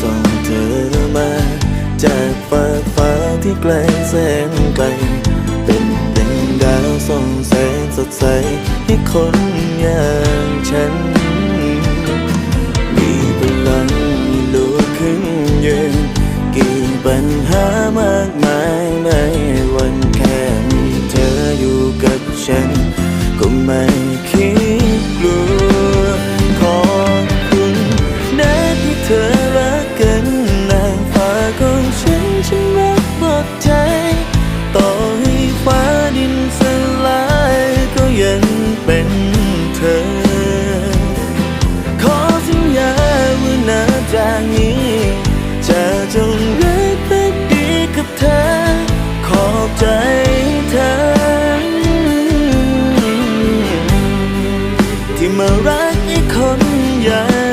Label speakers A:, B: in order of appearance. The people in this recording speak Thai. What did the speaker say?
A: ส่องเธอมา จากฟ้าฟ้าที่ไกลแสนไกล เป็นดวงดาวส่องแสงสดใสให้คนอย่างฉัน มีพลังลุกขึ้นยืนกี่ปัญหามากมายในวันแค่มีเธออยู่กับฉัน ก็ไม่คิด มารักอีกคนใหญ่